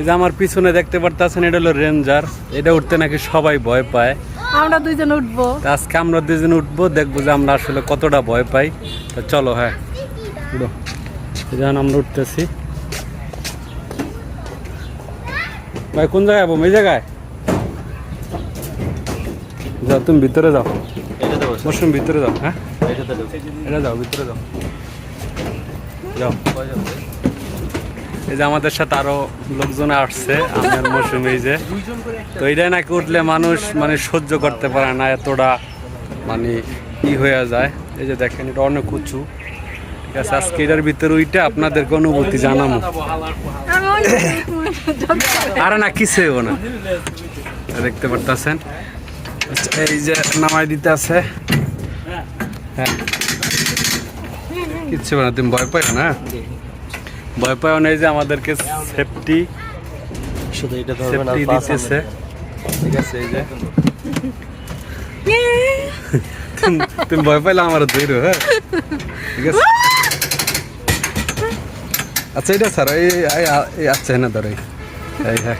এই যে আমার পিছনে দেখতে পারতেছেন এটা হলো রেঞ্জার। এটা উঠতে নাকি সবাই ভয় পায়। আমরা দুইজন উঠবো। আজকে আমরা দুজন উঠবো দেখব যে আমরা আসলে কতটা ভয় পাই। তা চলো হ্যাঁ। উঠো। এই যেমন আমরা উঠতেছি। ভাই কোন জায়গায় যাব এই জায়গায়? যাও তুমি ভিতরে যাও। মশরুম ভিতরে যাও হ্যাঁ। এটা যাও ভিতরে যাও। যাও। এই যে আমাদের সাথে আরও লোকজন আসছে, আমার মৌসুম এই যে। তো এইটাই নাকি উঠলে মানুষ মানে সহ্য করতে পারে না, এতটা মানে ই হয়ে যায়। এই যে দেখেন, এটা অনেক উঁচু। ঠিক আছে, আজকে এটার ভিতরে ওইটা আপনাদেরকে অনুভূতি জানাব। আরে না, কিছু না। দেখতে পারতেছেন? এই যে নামাই দিতে আছে। হ্যাঁ। কিচ্ছু না, তুমি ভয় পাই না? ভয় পাও না এই যে আমাদেরকে সেফটি শুধু এটা ধরবেন আর দিতেছে। ঠিক আছে এই যে। তুমি- ভয় পাইলে আমার ধৈর্য হ্যাঁ। ঠিক আছে। আচ্ছা এটা স্যার এই আচ্ছা না ধরো এই। হ্যাঁ।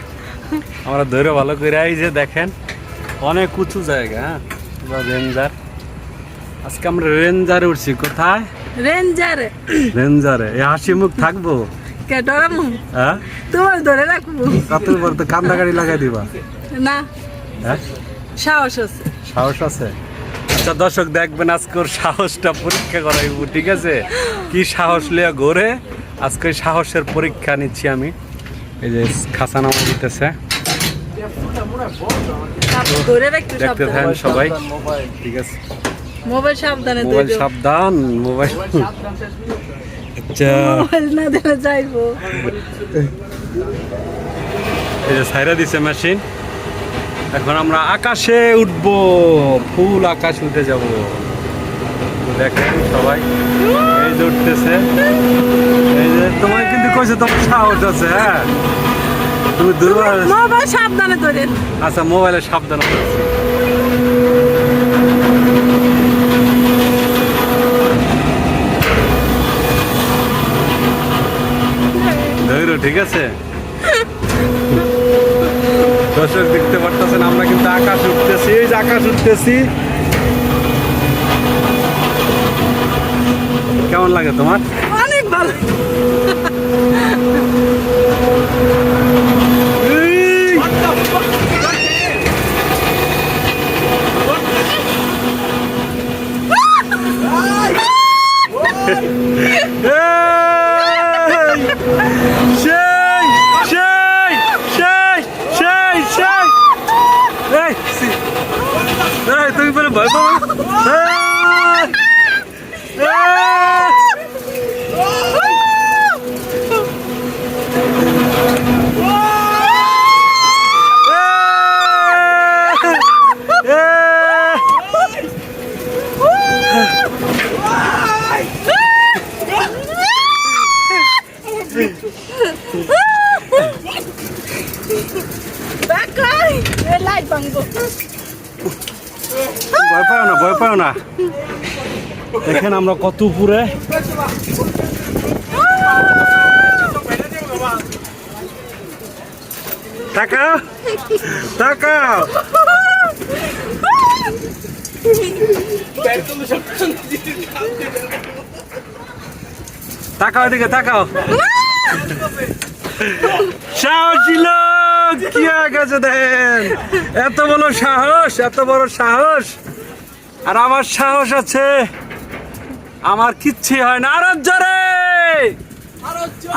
আমরা ধৈর্য ভালো করে এই যে দেখেন অনেক উঁচু জায়গা হ্যাঁ। রেঞ্জার আজকে আমরা রেঞ্জারে উঠছি কোথায়? রেঞ্জার রেঞ্জারে এই হাসি মুখ থাকব? কে ডরামু হ্যাঁ? তোমার ধরে রাখব। কত বড় তো কান্দা গাড়ি লাগাই দিবা। না। হ্যাঁ? সাহস আছে। সাহস আছে? আচ্ছা দর্শক দেখবেন আজকে ওর সাহসটা পরীক্ষা করাইব ঠিক আছে? কি সাহস লিয়া ঘোরে? আজকে সাহসের পরীক্ষা নিচ্ছি আমি। এই যে খাসা নামা দিতেছে। দেখতে থাকেন সবাই। ঠিক আছে। মোবাইল সাবধানে মোবাইল সাবধান মোবাইল। আচ্ছা। মোবাইল না দিলে যাইবো। এই যে সাইরা দিছে মেশিন। এখন আমরা আকাশে উঠবো ফুল আকাশ উঠে যাব। দেখেন সবাই এই যে উঠতেছে। এই যে তোমার কিন্তু কইছে তোমার সাহস আছে হ্যাঁ? তুমি দুর্বল মোবাইল সাবধানে ধরেন। আচ্ছা মোবাইলে সাবধানে করছি ধৈর্য, ঠিক আছে? দর্শক, দেখতে পারতেছেন, আমরা কিন্তু আকাশ উঠতেছি, এই যে আকাশ উঠতেছি। কেমন লাগে তোমার? অনেক ভালো। এই, তুমি বলে ভয় পাও না? এই! এই! বাকাই এ লাইট ভাঙবো ভয় পাও না, ভয় পাও না। দেখেন আমরা কত উপরে। তাকাও তাকাও। তাকাও এদিকে, তাকাও। সাহসী লোক গেছে দেখেন এত বড় সাহস এত বড় সাহস। আর আমার সাহস আছে আমার কিচ্ছু হয় না। আরও জোরে!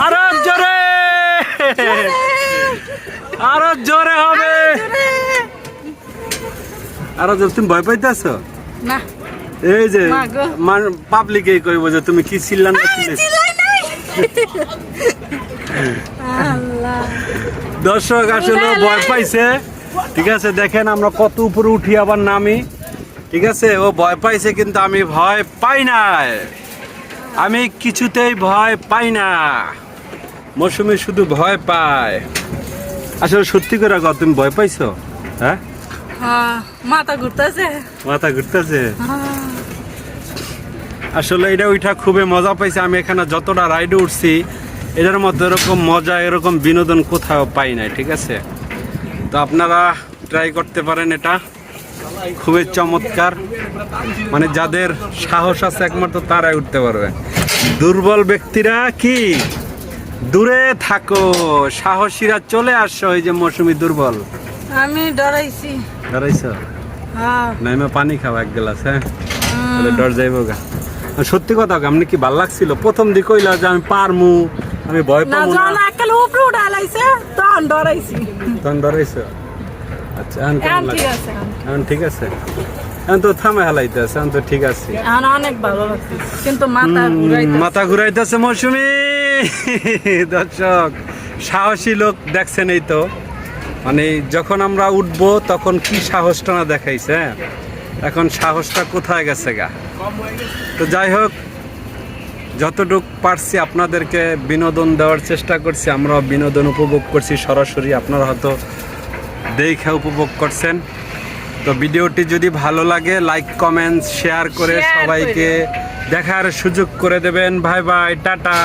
আরও জোরে! আরও জোরে হবে। আরও জোরে তুমি ভয় পাইতেছো? না। এই যে। পাবলিক কইব যে তুমি কি চিল্লান দর্শক আসলে ভয় পাইছে। ঠিক আছে দেখেন আমরা কত উপরে উঠি আবার নামি। ঠিক আছে ও ভয় পাইছে কিন্তু আমি ভয় পাই না আমি কিছুতেই ভয় পাই না। মৌসুমি শুধু ভয় পায়। আসলে সত্যি করে কও তুমি ভয় পাইছো? হ্যাঁ? হ্যাঁ মাথা ঘুরতেছে। মাথা ঘুরতেছে? আসলে এটা ওইটা খুবই মজা পাইছে। আমি এখানে যতটা রাইডে উঠছি এটার মধ্যে এরকম মজা এরকম বিনোদন কোথাও পাই নাই ঠিক আছে? তো আপনারা ট্রাই করতে পারেন এটা। খুবই চমৎকার। মানে যাদের সাহস আছে একমাত্র তারাই উঠতে পারবে। দুর্বল ব্যক্তিরা কি? দূরে থাকো সাহসীরা চলে আসো এই যে মৌসুমি দুর্বল। আমি ডরাইছি। দাঁড়াইছ হ্যাঁ। নাইমা পানি খাও এক গ্লাস হ্যাঁ? তাহলে ডর যাইব গা। সত্যি কথা আপনি কি ভালো লাগছিল? প্রথম দিকে কইলা যে আমি পারমু আমি ভয় না পাবো না। যখন একাল উপরে উঠালাইছে তখন ডরাইছি। তখন ডরাইছ? আচ্ছা এখন কেমন লাগে? ঠিক আছে এখন ঠিক আছে? এখন তো থামে হালাইতে আছে এখন তো ঠিক আছে। এখন অনেক ভালো লাগছে কিন্তু মাথা ঘুরাইতে মাথা ঘুরাইতেছে মৌসুমি। দর্শক সাহসী লোক দেখছেন এই তো। মানে যখন আমরা উঠবো তখন কি সাহসটা না দেখাইছে হ্যাঁ? এখন সাহসটা কোথায় গেছে গা? তো যাই হোক যতটুক পারছি আপনাদেরকে বিনোদন দেওয়ার চেষ্টা করছি আমরাও বিনোদন উপভোগ করছি সরাসরি আপনারা হয়তো দেখে উপভোগ করছেন। তো ভিডিওটি যদি ভালো লাগে লাইক কমেন্ট শেয়ার করে সবাইকে দেখার সুযোগ করে দেবেন। ভাই ভাই টাটা।